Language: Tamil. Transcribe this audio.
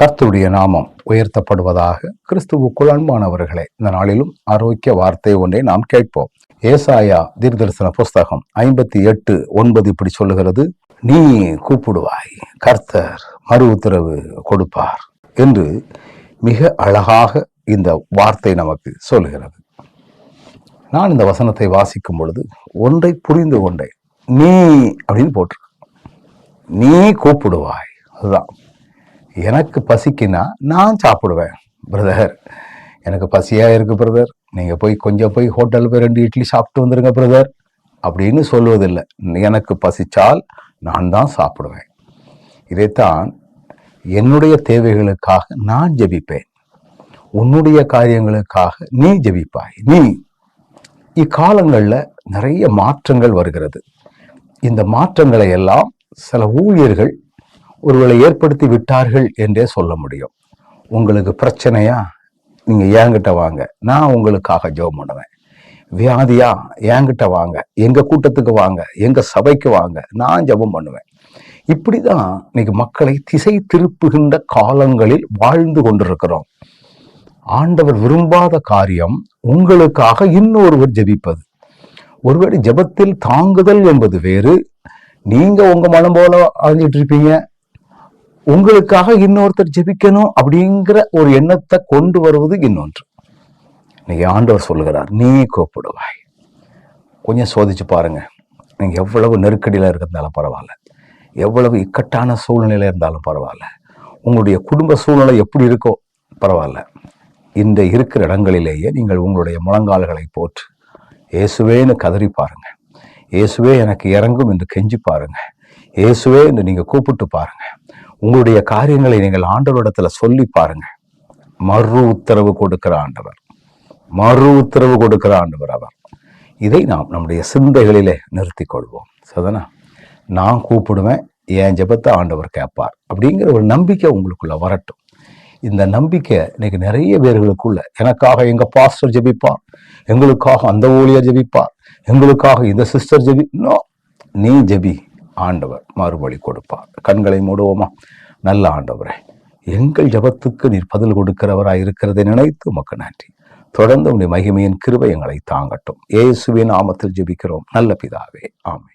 கர்த்தருடைய நாமம் உயர்த்தப்படுவதாக கிறிஸ்துவுக்குள் அன்பானவர்களே இந்த நாளிலும் ஆரோக்கிய வார்த்தை ஒன்றை நாம் கேட்போம். ஏசாயா தீர்தரிசன புஸ்தகம் ஐம்பத்தி எட்டு ஒன்பது இப்படி சொல்லுகிறது நீ கூப்பிடுவாய் கர்த்தர் மறு உத்தரவு கொடுப்பார் என்று மிக அழகாக இந்த வார்த்தை நமக்கு சொல்லுகிறது. நான் இந்த வசனத்தை வாசிக்கும் பொழுது ஒன்றை புரிந்து கொண்டேன். நீ அப்படின்னு போட்டிருக்க. நீ கூப்பிடுவாய் அதுதான். எனக்கு பசிக்குன்னா நான் சாப்பிடுவேன் பிரதர் எனக்கு பசியாக இருக்கு பிரதர் நீங்கள் போய் கொஞ்சம் போய் ஹோட்டலில் போய் ரெண்டு இட்லி சாப்பிட்டு வந்துடுங்க பிரதர் அப்படின்னு சொல்லுவதில்லை எனக்கு பசித்தால் நான் தான் சாப்பிடுவேன். இதைத்தான் என்னுடைய தேவைகளுக்காக நான் ஜெபிப்பேன். உன்னுடைய காரியங்களுக்காக நீ ஜெபிப்பாய். நீ இக்காலங்களில் நிறைய மாற்றங்கள் வருகிறது. இந்த மாற்றங்களை எல்லாம் சில ஊழியர்கள் ஒருவேளை ஏற்படுத்தி விட்டார்கள் என்றே சொல்ல முடியும். உங்களுக்கு பிரச்சனையா? நீங்க என்கிட்ட வாங்க. நான் உங்களுக்காக ஜெபம் பண்ணுவேன். வியாதியா? என்கிட்ட வாங்க. எங்க கூட்டத்துக்கு வாங்க. எங்க சபைக்கு வாங்க. நான் ஜெபம் பண்ணுவேன். இப்படிதான் இன்னைக்கு மக்களை திசை திருப்புகின்ற காலங்களில் வாழ்ந்து கொண்டிருக்கிறோம். ஆண்டவர் விரும்பாத காரியம் உங்களுக்காக இன்னொருவர் ஜெபிப்பது. ஒருவேளை ஜெபத்தில் தாங்குதல் என்பது வேறு. நீங்க உங்க மனம் போல அழிஞ்சிட்டு இருப்பீங்க. உங்களுக்காக இன்னொருத்தர் ஜெபிக்கணும் அப்படிங்கிற ஒரு எண்ணத்தை கொண்டு வருவது இன்னொன்று. இன்னைக்கு ஆண்டவர் சொல்லுகிறார் நீ கூப்பிடுவாய். கொஞ்சம் சோதிச்சு பாருங்க. நீங்க எவ்வளவு நெருக்கடியில இருக்கிறதாலும் பரவாயில்ல. எவ்வளவு இக்கட்டான சூழ்நிலையில இருந்தாலும் பரவாயில்ல. உங்களுடைய குடும்ப சூழ்நிலை எப்படி இருக்கோ பரவாயில்ல. இந்த இருக்கிற இடங்களிலேயே நீங்கள் உங்களுடைய முழங்கால்களை போற்று. இயேசுவேன்னு கதறி பாருங்க. இயேசுவே எனக்கு இறங்கும் என்று கெஞ்சி பாருங்க. இயேசுவே என்று நீங்க கூப்பிட்டு பாருங்கள் உங்களுடைய காரியங்களை நீங்கள் ஆண்டவரிடத்துல சொல்லி பாருங்க. மறு உத்தரவு கொடுக்கிற ஆண்டவர். மறு உத்தரவு கொடுக்கிற ஆண்டவர் அவர். இதை நாம் நம்முடைய சிந்தைகளிலே நிறுத்தி கொள்வோம். சதனா நான் கூப்பிடுவேன் என் ஜபத்தை ஆண்டவர் கேட்பார். அப்படிங்கிற ஒரு நம்பிக்கை உங்களுக்குள்ள வரட்டும். இந்த நம்பிக்கை இன்னைக்கு நிறைய பேர்களுக்குள்ள எனக்காக எங்க பாஸ்டர் ஜபிப்பார் எங்களுக்காக அந்த ஊழியர் ஜபிப்பார் எங்களுக்காக இந்த சிஸ்டர் ஜபி நோ நீ ஜெபி. ஆண்டவர் மறுபடி கொடுப்பார். கண்களை மூடுவோமா? நல்ல ஆண்டவரே எங்கள் ஜெபத்துக்கு நீர் பதில் கொடுக்கிறவராய் இருக்கிறதை நினைத்து உமக்கு நன்றி. தொடர்ந்து உடைய மகிமையின் கிருபை எங்களை தாங்கட்டும். இயேசுவின் ஆமத்தில் ஜெபிக்கிறோம். நல்ல பிதாவே ஆமே